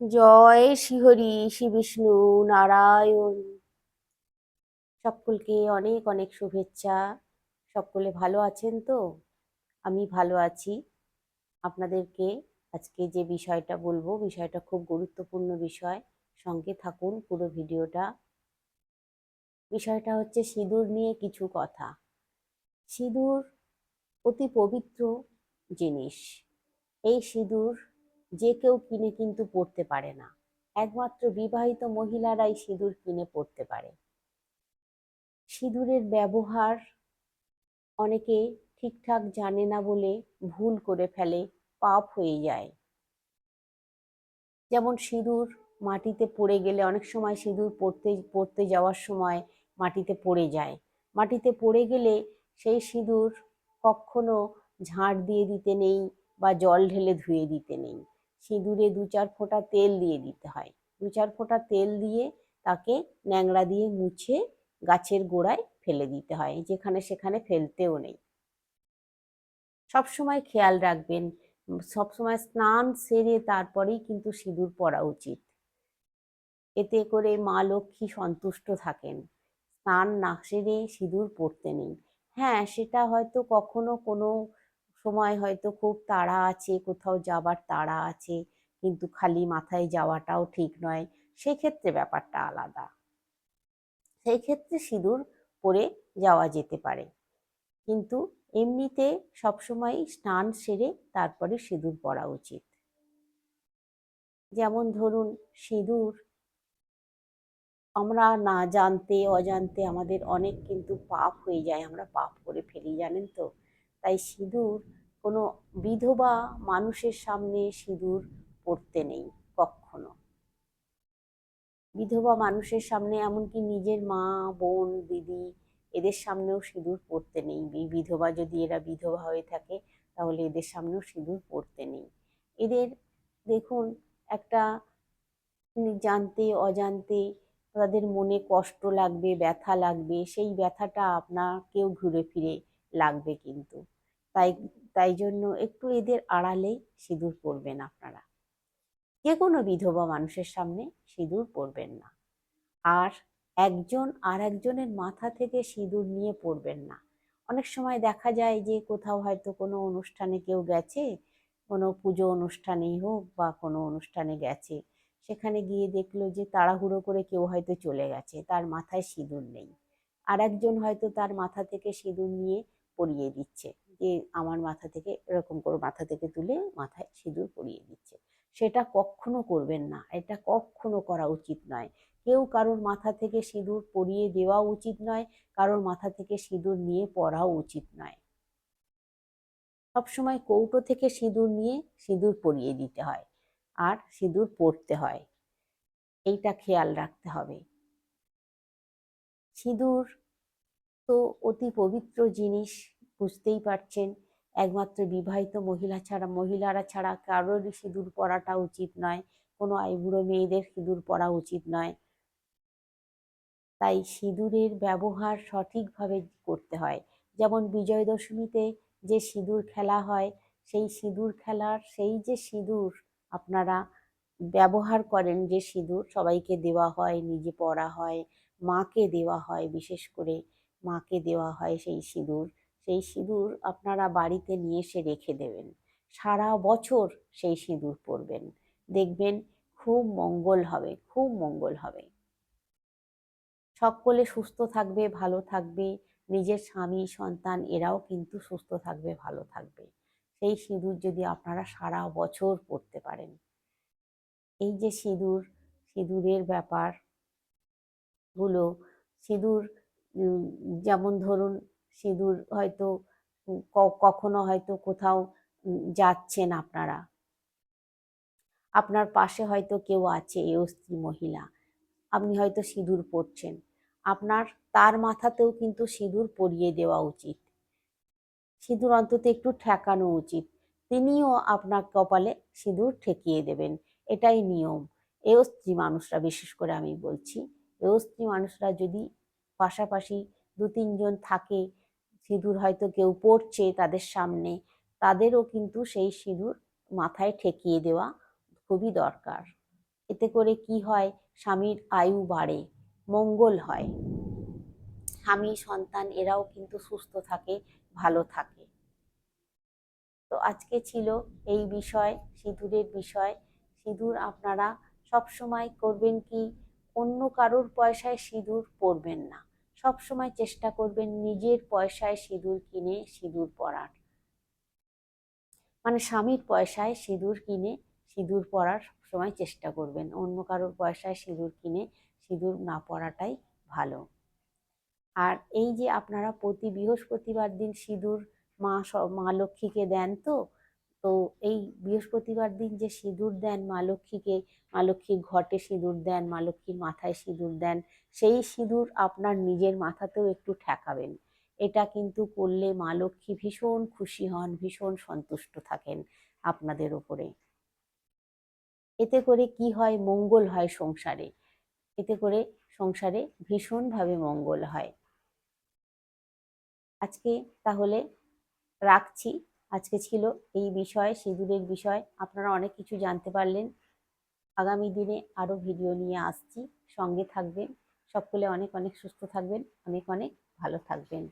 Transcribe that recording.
জয় শ্রীহরি শ্রী বিষ্ণু নারায়ণ। সকলকে অনেক অনেক শুভেচ্ছা। সকলে ভালো আছেন তো? আমি ভালো আছি। আপনাদেরকে আজকে যে বিষয়টা বলব, বিষয়টা খুব গুরুত্বপূর্ণ বিষয়। সঙ্গে থাকুন পুরো ভিডিওটা। বিষয়টা হচ্ছে সিঁদুর নিয়ে কিছু কথা। সিঁদুর অতি পবিত্র জিনিস। এই সিঁদুর যে কেউ কিনে কিন্তু পড়তে পারে না। একমাত্র বিবাহিত মহিলারাই সিঁদুর কিনে পড়তে পারে। সিঁদুরের ব্যবহার অনেকে ঠিকঠাক জানে না বলে ভুল করে ফেলে, পাপ হয়ে যায়। যেমন সিঁদুর মাটিতে পড়ে গেলে অনেক সময় সিঁদুর পড়তে পড়তে যাওয়ার সময় মাটিতে পড়ে যায়। মাটিতে পড়ে গেলে সেই সিঁদুর কখনো ঝাঁট দিয়ে দিতে নেই বা জল ঢেলে ধুয়ে দিতে নেই। সিঁদুরে দু চার ফোঁটা তেল দিয়ে দিতে হয়। দু চার ফোঁটা তেল দিয়ে তাকে ন্যাংড়া দিয়ে মুছে গাছের গোড়ায় ফেলে দিতে হয়, যেখানে সেখানে ফেলতেও নেই। সবসময় খেয়াল রাখবেন সবসময় স্নান সেরে তারপরেই কিন্তু সিঁদুর পরা উচিত। এতে করে মা লক্ষ্মী সন্তুষ্ট থাকেন। স্নান না সেরে সিঁদুর পরতে নেই। হ্যাঁ সেটা হয়তো কখনো কোনো সময় হয়তো খুব তাড়া আছে, কোথাও যাবার তাড়া আছে, কিন্তু খালি মাথায় যাওয়াটাও ঠিক নয়। সেক্ষেত্রে ব্যাপারটা আলাদা। সেই ক্ষেত্রে সিঁদুর পরে যাওয়া যেতে পারে। কিন্তু এমনিতে সবসময় স্নান সেরে তারপরে সিঁদুর পরা উচিত। যেমন ধরুন, সিঁদুর আমরা না জানতে, অজান্তে আমাদের অনেক কিন্তু পাপ হয়ে যায়। আমরা পাপ করে ফেলি, জানেন তো? তাই সিঁদুর কোনো বিধবা মানুষের সামনে সিঁদুর পড়তে নেই কখনো। বিধবা মানুষের সামনে এমনকি নিজের মা, বোন, দিদি এদের সামনেও সিঁদুর পড়তে নেই। বিধবা যদি এরা বিধবা হয়ে থাকে তাহলে এদের সামনেও সিঁদুর পড়তে নেই। এদের দেখুন একটা জানতে, অজান্তে তাদের মনে কষ্ট লাগবে, ব্যথা লাগবে, সেই ব্যথাটা আপনাকেও ঘুরে ফিরে লাগবে কিন্তু। তাই তাই জন্য একটু এদের আড়ালেই সিঁদুর পরবেন আপনারা। যে কোনো বিধবা মানুষের সামনে সিঁদুর পরবেন না। আর একজন আর একজনের মাথা থেকে সিঁদুর নিয়ে পড়বেন না। অনেক সময় দেখা যায় যে কোথাও হয়তো কোনো অনুষ্ঠানে কেউ গেছে, কোনো পুজো অনুষ্ঠানেই হোক বা কোনো অনুষ্ঠানে গেছে, সেখানে গিয়ে দেখল যে তাড়াহুড়ো করে কেউ হয়তো চলে গেছে, তার মাথায় সিঁদুর নেই। আর একজন হয়তো তার মাথা থেকে সিঁদুর নিয়ে পরিয়ে দিচ্ছে। যে আমার মাথা থেকে এরকম করে মাথা থেকে তুলে মাথায় সিঁদুর পরিয়ে দিচ্ছে। সেটা কখনো করবেন না। এটা কখনো করা উচিত নয়। কেউ কারোর মাথা থেকে সিঁদুর পরিয়ে দেওয়া উচিত নয়, কারোর মাথা থেকে সিঁদুর নিয়ে পড়াও উচিত নয়। সবসময় কৌটো থেকে সিঁদুর নিয়ে সিঁদুর পরিয়ে দিতে হয় আর সিঁদুর পরতে হয়। এইটা খেয়াল রাখতে হবে। সিঁদুর তো অতি পবিত্র জিনিস। বুঝতেই পারছেন, একমাত্র বিবাহিত মহিলা ছাড়া, মহিলারা ছাড়া কারোরই সিঁদুর পরাটা উচিত নয়, কোনো আইবুড়ো মেয়েদের সিঁদুর পরা উচিত নয়। তাই সিঁদুরের ব্যবহার সঠিকভাবে করতে হয়। যেমন বিজয় দশমীতে যে সিঁদুর খেলা হয়, সেই সিঁদুর খেলার, সেই যে সিঁদুর আপনারা ব্যবহার করেন যে সিঁদুর, সবাইকে দেওয়া হয়, নিজে পরা হয়, মাকে দেওয়া হয়, বিশেষ করে মাকে দেওয়া হয় সেই সিঁদুর। সেই সিঁদুর আপনারা বাড়িতে নিয়ে এসে রেখে দেবেন। সারা বছর সেই সিঁদুর পরবেন। দেখবেন খুব মঙ্গল হবে, খুব মঙ্গল হবে। সকলে সুস্থ থাকবে, ভালো থাকবে। নিজের স্বামী, সন্তান, এরাও কিন্তু সুস্থ থাকবে, ভালো থাকবে। সেই সিঁদুর যদি আপনারা সারা বছর পরতে পারেন। এই যে সিঁদুর, সিঁদুরের ব্যাপারগুলো সিঁদুর যেমন ধরুন সিঁদুর হয়তো কখনো হয়তো কোথাও যাচ্ছেন আপনারা। আপনার পাশে হয়তো কেউ আছে এও স্ত্রী মহিলা। আপনি হয়তো সিঁদুর পরছেন। আপনার, তার মাথাতেও কিন্তু সিঁদুর পরিয়ে দেওয়া উচিত। সিঁদুর অন্তত একটু ঠেকানো উচিত। তিনিও আপনার কপালে সিঁদুর ঠেকিয়ে দেবেন। এটাই নিয়ম। এও স্ত্রী মানুষরা, বিশেষ করে আমি বলছি এও স্ত্রী মানুষরা যদি পাশাপাশি দু তিনজন থাকে সিঁদুর হয়তো কেউ পড়ছে তাদের সামনে, তাদেরও কিন্তু সেই সিঁদুর মাথায় ঠেকিয়ে দেওয়া খুবই দরকার। এতে করে কি হয়? স্বামীর আয়ু বাড়ে, মঙ্গল হয়। স্বামী, সন্তান এরাও কিন্তু সুস্থ থাকে, ভালো থাকে। তো আজকে ছিল এই বিষয়, সিঁদুরের বিষয়। সিঁদুর আপনারা সব সময় করবেন কি? অন্য কারোর পয়সায় সিঁদুর পরবেন না। সব সময় চেষ্টা করবেন নিজের পয়সায় সিঁদুর কিনে সিঁদুর পরার। মানে স্বামীর পয়সায় সিঁদুর কিনে সিঁদুর পরার সময় চেষ্টা করবেন। অন্য কারোর পয়সায় সিঁদুর কিনে সিঁদুর না পরাটাই ভালো। আর এই যে আপনারা প্রতি বৃহস্পতিবার দিন সিঁদুর মা মা লক্ষ্মীকে দেন তো তো এই বৃহস্পতিবার দিন যে সিঁদুর দেন মা লক্ষ্মীকে, মা লক্ষ্মীর ঘটে সিঁদুর দেন, মা লক্ষ্মীর মাথায় সিঁদুর দেন, সেই সিঁদুর আপনার নিজের মাথাতেও একটু ঠেকাবেন। এটা কিন্তু করলে মা লক্ষ্মী ভীষণ খুশি হন, ভীষণ সন্তুষ্ট থাকেন আপনাদের ওপরে এতে করে কি হয়? মঙ্গল হয় সংসারে। এতে করে সংসারে ভীষণভাবে মঙ্গল হয়। আজকে তাহলে রাখছি। আজকে ছিল এই বিষয়ে, সিঁদুরের বিষয়। আপনারা অনেক কিছু জানতে পারলেন। আগামী দিনে আরও ভিডিও নিয়ে আসছি। সঙ্গে থাকবেন। সকলে অনেক অনেক সুস্থ থাকবেন। অনেক অনেক ভালো থাকবেন।